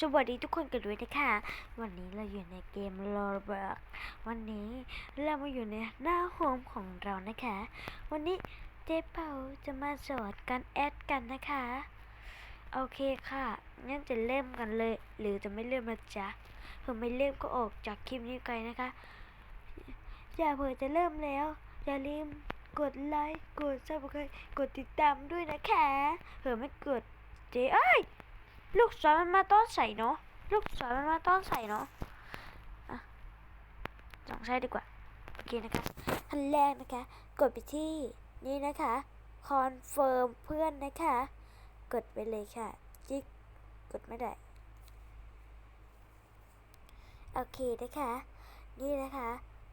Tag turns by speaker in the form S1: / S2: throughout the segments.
S1: สวัสดีทุกคนกันด้วยนะคะ วันนี้เราอยู่ในเกม r o b l o x วันนี้เรามาอยู่ในหน้าโฮมของเรานะคะ วันนี้เจ๊เป่าจะมาสอนการแอดกันนะคะ โอเคค่ะ งั้นจะเริ่มกันเลย หรือจะไม่เริ่มนะจ๊ะเผื่อไม่เริ่มก็ออกจากคลิปนี้ไปนะคะ อย่าเผื่อจะเริ่มแล้ว อย่าลืมกดไลค์ กดซับสไครต์กดติดตามด้วยนะคะ เผื่อไม่กดเจ๊เอ้ย ลูกศรมันมาต้อนใส่เนาะ ลูกศรมันมาต้อนใส่เนาะอะลองใช้ดีกว่า โอเคนะคะขั้นแรกนะคะ กดไปที่นี่นะคะคอนเฟิร์มเพื่อนนะคะ กดไปเลยค่ะ จิ๊กกดไม่ได้ โอเคนะคะ นี่นะคะ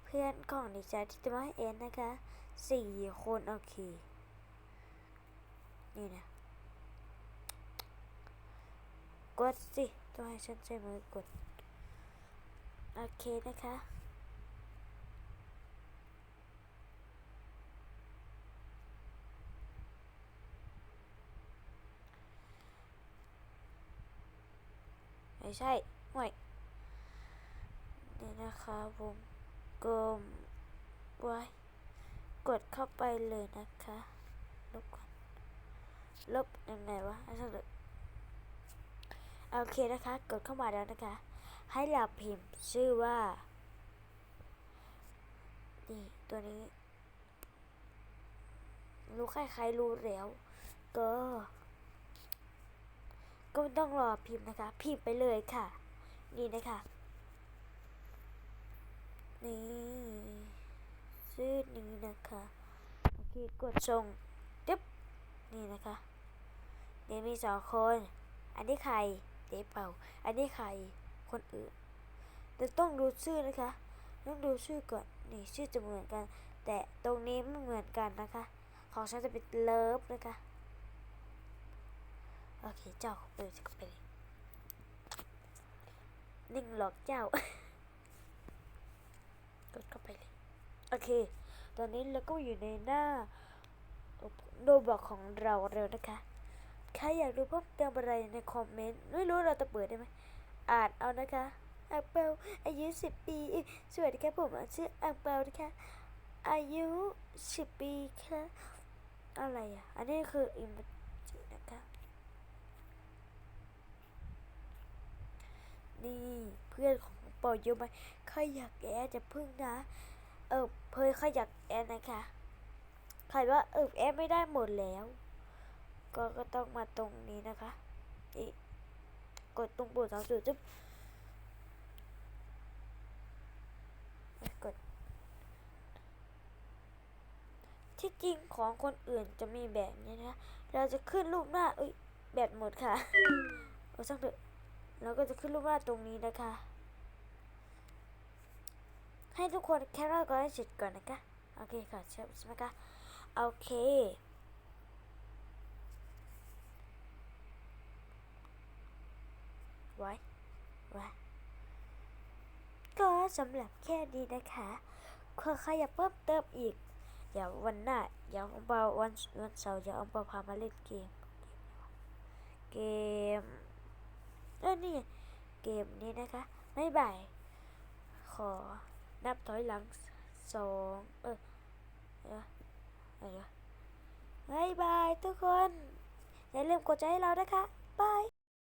S1: เพื่อนของดิฉันที่จะมาให้เอ็นนะคะสี่คน โอเค นี่นะ กดสิต้องให้ฉันใช้มือกด โอเคนะคะ ไม่ใช่ห่วยนี่นะคะผมกลมไว้ กดเข้าไปเลยนะคะ ลบก่อนลบยังไงวะไอ้สักเลย โอเคนะคะ กดเข้ามาแล้วนะคะ ให้เราพิมพ์ชื่อว่านี่ตัวนี้รู้ใครใครรู้แล้ว ก็ ก็ไม่ต้องรอพิมพ์นะคะ พิมพ์ไปเลยค่ะ นี่นะคะนี่ชื่อนี้นะคะโอเคกดส่งจึ๊บนี่นะคะเดี๋ยวมีสองคน อันนี้ใคร เจ๊เป่า อันนี้ใครคนอื่น แต่ต้องดูชื่อนะคะ ต้องดูชื่อก่อนนี่ชื่อจะเหมือนกัน แต่ตรงนี้ไม่เหมือนกันนะคะ ของฉันจะเป็นเลิฟนะคะโอเคเจ้าเปิดจะไปเลยนิ่งหลอกเจ้ากดเข้าไปเลยโอเค ตอนนี้เราก็อยู่ในหน้าโดบอกของเราเร็วนะคะ ใครอยากดูเพิ่มเติมอะไรในคอมเมนต์ไม่รู้เราจะเปิดได้ไหมอ่านเอานะคะอังเปาอายุสิบปีสวัสดีครับผมชื่ออังเปานะคะอายุสิบปีค่ะอะไรอะ อันนี้คืออิมจินะคะนี่เพื่อนของปอเยอะไหมใครอยากแอดจะพึ่งนะ เออเพื่อนใครอยากแอดนะคะ ใครว่าเออแอดไม่ได้หมดแล้ว ก็ก็ต้องมาตรงนี้นะคะอีกดตรงปุ่มสองจุดจุ๊บกด ที่จริงของคนอื่นจะมีแบบนี้นะ เราจะขึ้นรูปหน้าเอ้ยแบตหมดค่ะเอาสักเถอะเราก็จะขึ้นรูปหน้าตรงนี้นะคะ ให้ทุกคนแคปหน้าก่อนให้เสร็จก่อนนะคะ โอเคค่ะใช่ไหมคะ โอเค ไว้ไว้ก็สำหรับแค่นี้นะคะใครอยากเพิ่มเติมอีก เดี๋ยววันหน้าเดี๋ยวอังเปาวันวันเสาร์เดี๋ยวอังเปาพามาเล่นเกม เกมเออนี่เกมนี้นะคะไม่บ่ายขอนับถอยหลังสองเออเดี๋ยวเดี๋ยวบายบายทุกคน อย่าลืมกดใจให้เรานะคะ